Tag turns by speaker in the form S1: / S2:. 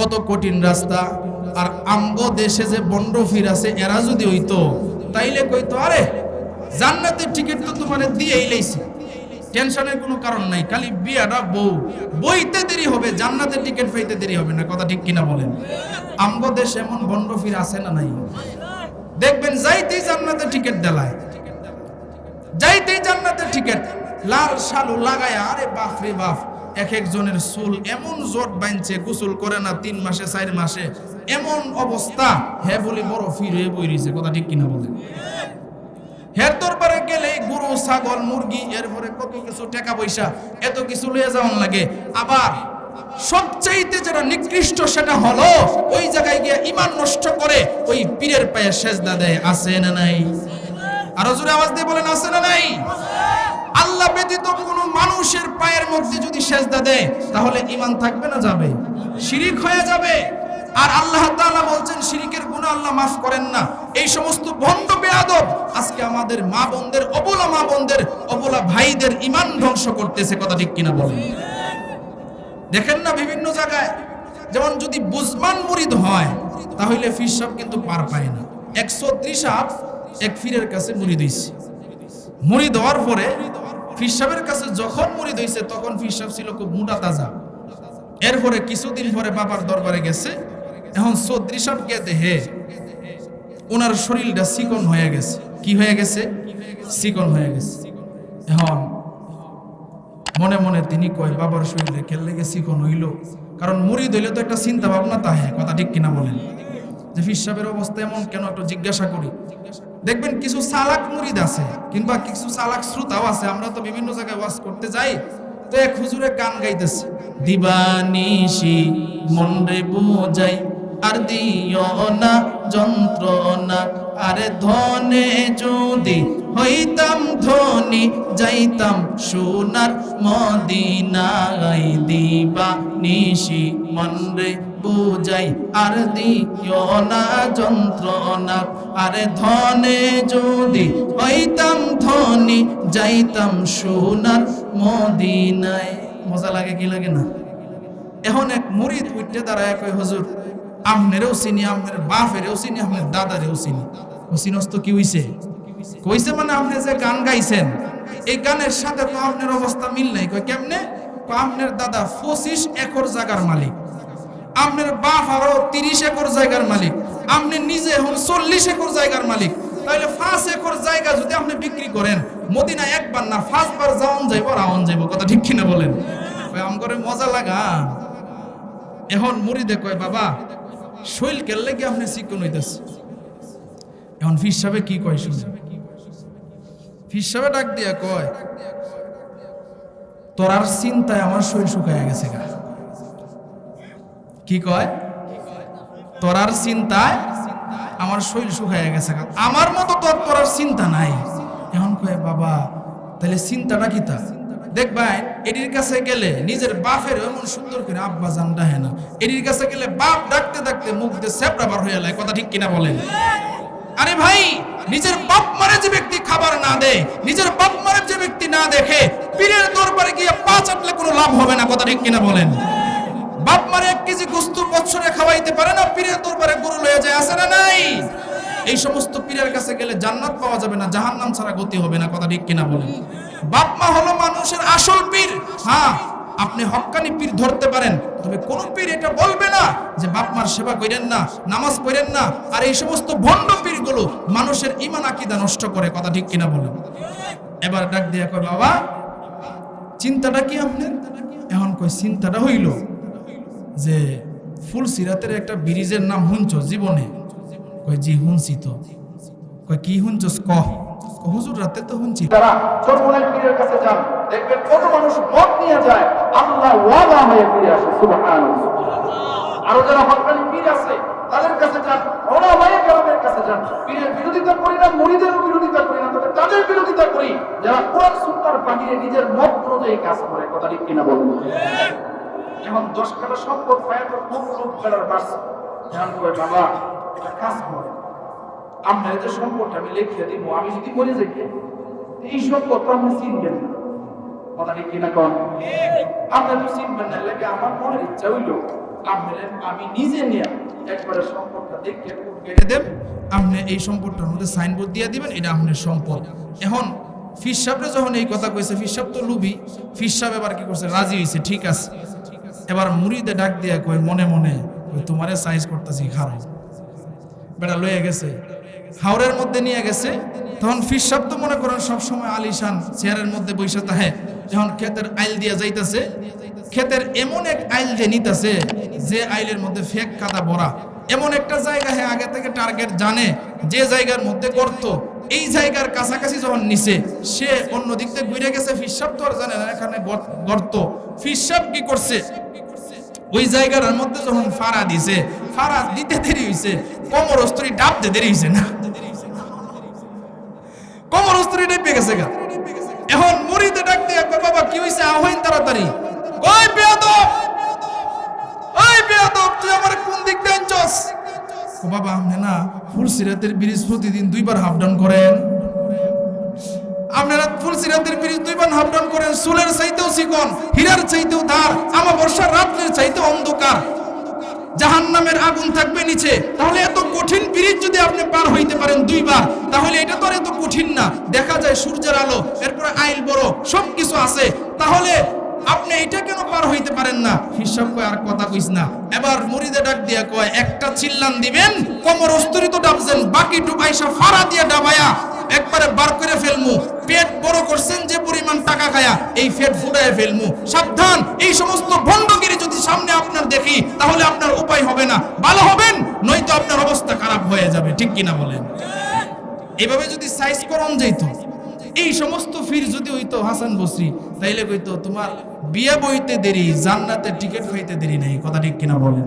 S1: কত কঠিন রাস্তা। আর আমগো দেশে যে বন্ড ফির আছে, এরা যদি হইতো, তাইলে কইতো, আরে, জান্নাতের টিকিট তো তোমার দিয়েই লাইছি। টেনশনের কোনো কারণ নাই, খালি বিয়াটা বউ। বইতে দেরি হবে, জান্নাতের টিকিট পাইতে দেরি হবে না। কথা ঠিক কিনা বলেন? আমগো দেশ এমন বন্ড ফির আছে না নাই? দেখবেন, যাইতেই জান্নাতের টিকিট দেলায়। যাইতেই জান্নাতের টিকিট, লাল শালু লাগায়, আরে বাপ রে বাপ এক একজনের চুল এমন জট বাইনছে গোসল করে না তিন মাসে, চার মাসে। এমন অবস্থা। হে বলি, বড় ফির হয়ে বইরিছে কথা ঠিক কিনা বলেন হের দরবারে গেলে গরু, ছাগল, মুরগি, এরপরে কত কিছু, টাকা পয়সা, এত কিছু লয়ে যাওয়ান লাগে। আবার সবচাইতে যেটা নিকৃষ্ট সেটা হলো, ওই জায়গায় গিয়ে ইমান নষ্ট করে ওই পীরের পায়ে সেজদা দেয়। আছে না নাই? আরও জোরে আওয়াজ দিয়ে বলেন, আছে না নাই? মধ্যে যদি সেজদা দেয়, তাহলে ইমান থাকবে না যাবে। শিরিক হয়ে যাবে। আর আল্লাহ তাআলা বলছেন, শিরিকের গুনাহ আল্লাহ মাফ করেন না। এই সমস্ত ভণ্ড বেয়াদব আজকে আমাদের মা বোনদের, অবলা মা বোনদের, অবলা ভাইদের ইমান ধ্বংস করতেছে, কথা ঠিক কিনা বলেন। দেখেন না বিভিন্ন জায়গায়, যেমন যদি বুজমান মুরিদ হয়, তাহলে ফির সাহেব কিন্তু পার পায় না। একশো ত্রিশ এক ফিরের কাছে মুরিদ হইছে। মুরিদ হওয়ার পরে ফির সাহেবের কাছে যখন মুরিদ হইছে তখন ফির সাহেব ছিল খুব মোটা তাজা। এরপরে কিছুদিন পরে বাবার দরবারে গেছে। এখন চৌধুরী সাহেবকে দেহে ওনার শরীরটা চিকন হয়ে গেছে। কি হয়ে গেছে? চিকন হয়ে গেছে। এখন মনে মনে তিনি কয়, বাবার শরীরে কেল লেগে চিকন হইল? কারণ মুড়িদ হইলে তো একটা চিন্তা ভাবনা তাহে, কথা ঠিক কিনা বলেন। যে ফির অবস্থা এমন, কেন একটু জিজ্ঞাসা করি? দেখবেন কিছু চালাক মুরিদ আছে, কিংবা কিছু চালাক শ্রোতাও আছে, আমরা তো বিভিন্ন জায়গায় ওয়াজ করতে যাই, তো এক হুজুরে গান গাইতেছে দিবানিশি মন রে বুঝাই, আর দিও না যন্ত্রণা, আরে ধনে যদি হইতাম ধনী, যাইতাম সোনার মদিনায় দিবা নিশি মন রে বুঝাই, আর দিও না যন্ত্রণা। আরে ধনে যদি হইতাম ধনী, যাইতাম সোনার মদিনায়। মজা লাগে কি লাগে না? এখন এক মুরিদ উঠতে দাঁড়ায় কয়, হুজুর, আমনেরও চিনি, আমনের বাপেরও চিনি, আমনের দাদারেও চিনি। ও চিনস্ত কি হইছে? কইছে মানে আপনি যে গান গাইছেন, এই গানের সাথে তো আপনার অবস্থা মিল নাই। কয়, কেমনে? আপনার দাদা পঁচিশ একর জায়গার মালিক। আপনার বাপ আরও তিরিশ একর জায়গার মালিক। আপনি নিজে এখন চল্লিশ একর জায়গার মালিক। তাহলে পাঁচ একর জায়গা যদি আপনি বিক্রি করেন, মদিনা একবার না, পাঁচবার যাওন যাইব রাওন যাইব, কথা ঠিক কিনা বলেন? কয় আম করে মজা লাগা। এখন মুড়িদে কয়, বাবা, শৈল কেললে কি আপনি চিকন হইতেছে? এখন ফির সাহেবে কি কয় শুনে? ফির সাহেবে ডাক দিয়া কয় তোরার চিন্তায় আমার শরীর শুকায় গেছে গা। কি কয়? তোরার চিন্তায় আমার শরীর শুকায় গেছে গা। আমার মতো তোর তোরার চিন্তা নাই। এখন কয়, বাবা, তাহলে চিন্তাটা কি তা? দেখবেন এটির কাছে গেলে নিজের বাপের এমন সুন্দর করে আব্বা জান ডাহে না। এটির কাছে গেলে বাপ ডাকতে ডাকতে মুখ দিয়ে সেপড়া বার হয়ে যায় কথা ঠিক কিনা বলেন। আরে ভাই, নিজের বাপ মারে যে ব্যক্তি খাবার না দেয়, নিজের বাপ মারে যে ব্যক্তি না দেখে পীরের দরবারে গিয়ে পা চাটলে কোনো লাভ হবে না, কথা ঠিক কিনা বলেন? বাপ মারে এক কেজি গোস্ত বছরে খাওয়াইতে পারে না, পীরের দরবারে গরু লয়ে যায় আসে না নাই? এই সমস্ত পীরের কাছে গেলে জান্নাত পাওয়া যাবে না, জাহান্নাম ছাড়া গতি হবে না, কথা ঠিক কিনা বলেন? বাপ মা হলো মানুষের আসল পীর। হ্যাঁ আপনি হক্কানি পীর ধরতে পারেন, তবে কোন পীর এটা বলবে না যে বাপ মার সেবা করেন না, নামাজ পড়েন না। আর এই সমস্ত ভণ্ড পীরগুলো মানুষের ইমান আকিদা নষ্ট করে, কথা ঠিক কিনা বলেন? এবার ডাক দিয়া কয়, বাবা চিন্তাটা কি আপনার? এখন কয় চিন্তাটা হইল যে ফুল সিরাতের একটা ব্রিজের নাম হুঞ্চ জীবনে? কয় জি হুনছি তো। কয় কি হুনছস কহ হুজুর, রাতে তো হুনছি
S2: যারা চরমুনাই পীরের কাছে যান, দেখবেন কত মানুষ মত নিয়ে যায়, আল্লাহ ওয়াদা হয়ে ফিরে আসে সুবহান আরও যারা হকানি পীর আছে, তাদের কাছে যান ওলামায়ে কেরামের কাছে যান। পীরের বিরোধিতা করি না মুরিদেরও বিরোধিতা করি না তবে তাদের বিরোধিতা করি যারা কোরআন বাহিরে নিজের মত অনুযায়ী কাজ করে, কথা ঠিক কিনা বলুন? এখন দশ কাটা সম্পদ পায় তো বাস ধ্যান করে বাবা একটা কাজ করে। আপনার যে সম্পদটা আমি দিব, আমি যদি মরে যাই এই আপনি চিনবেন কথা ঠিক কিনা কন? আপনি তো চিনবেন না, লেগে আমার মনের ইচ্ছা নিজে নিয়ে দেখে
S1: আপনি এই সম্পদটার মধ্যে সাইনবোর্ড দিয়ে দিবেন, এটা আপনার সম্পদ। এখন ফিস যখন এই কথা কইছে ফিস সাহেব তো লুবি ফিস এবার কি করছে? রাজি হইছে, ঠিক আছে। এবার মুড়িতে ডাক দিয়া কয়, মনে মনে কই তোমারে সাইজ করতেছি খারাপ বেড়া লয়ে গেছে। হাওড়ের মধ্যে নিয়ে গেছে। তখন ফিস সাহেব তো মনে করেন সবসময় আলিশান চেয়ারের মধ্যে বৈশা তাহে যখন ক্ষেতের আইল দিয়া যাইতাছে, ক্ষেতের এমন এক আইল যে নিতেছে, যে আইলের মধ্যে ফেক কাদা ভরা। এমন একটা জায়গা হ্যাঁ আগে থেকে টার্গেট জানে, যে জায়গার মধ্যে গর্ত। এই জায়গার কাছাকাছি যখন নিচে সে অন্য দিক থেকে ঘুরে গেছে ফিসাব তো আর জানে না এখানে গর্ত। ফিসাব কি করছে? ওই জায়গার মধ্যে যখন ফাড়া দিছে ফাড়া দিতে দেরি হইছে কোমর অস্ত্রী ডাবতে দেরি হইছে না। কোমর অস্ত্রী ডেপে গেছে গা। এখন মুড়িতে ডাক দিয়ে কয়, বাবা কি হইছে? আহইন তাড়াতাড়ি। কই বেয়াদব! ওই বেয়াদব তুই আমার কোন দিক দিয়ে বাবা আপনি না ফুলসিরাতের ব্রিজ প্রতিদিন দুইবার হাফ ডাউন করেন। আপনারা ফুলসিরাতের ব্রিজ দুইবার হাফ ডাউন করেন সুলের চাইতেও চিকন, হীরার চাইতেও ধার আমার বর্ষার রাত্রের চাইতেও অন্ধকার। জাহান্নামের আগুন থাকবে নিচে, তাহলে এত কঠিন ব্রিজ যদি আপনি পার হইতে পারেন দুইবার, তাহলে এটা তো আর এত কঠিন না। দেখা যায় সূর্যের আলো, এরপরে আইল বড় সবকিছু আছে। তাহলে আপনি এটা কেন পার হইতে পারেন না? হিসাব কয়, আর কথা কইস না। এবার মুড়িদে ডাক দিয়া কয়, একটা চিল্লান দিবেন, কোমর অস্তরিত ডাবছেন, বাকি টুকাইসা ফাড়া দিয়া ডাবায়া, একবারে বার করে ফেলমু। পেট বড় করছেন যে পরিমাণ টাকা খায়া, এই পেট ফুটায় ফেলমু। সাবধান, এই সমস্ত ভণ্ডগিরি যদি সামনে আপনার দেখি, তাহলে আপনার উপায় হবে না। ভালো হবেন, নয়তো আপনার অবস্থা খারাপ হয়ে যাবে। ঠিক কিনা বলেন? এভাবে যদি সাইজ করন যাইতো এই সমস্ত ফির যদি হইতো হাসান বসরি, তাইলে কইতো তোমার বিয়ে বইতে দেরি, জান্নাতের টিকিট পাইতে দেরি নাই, কথা ঠিক কিনা বলেন?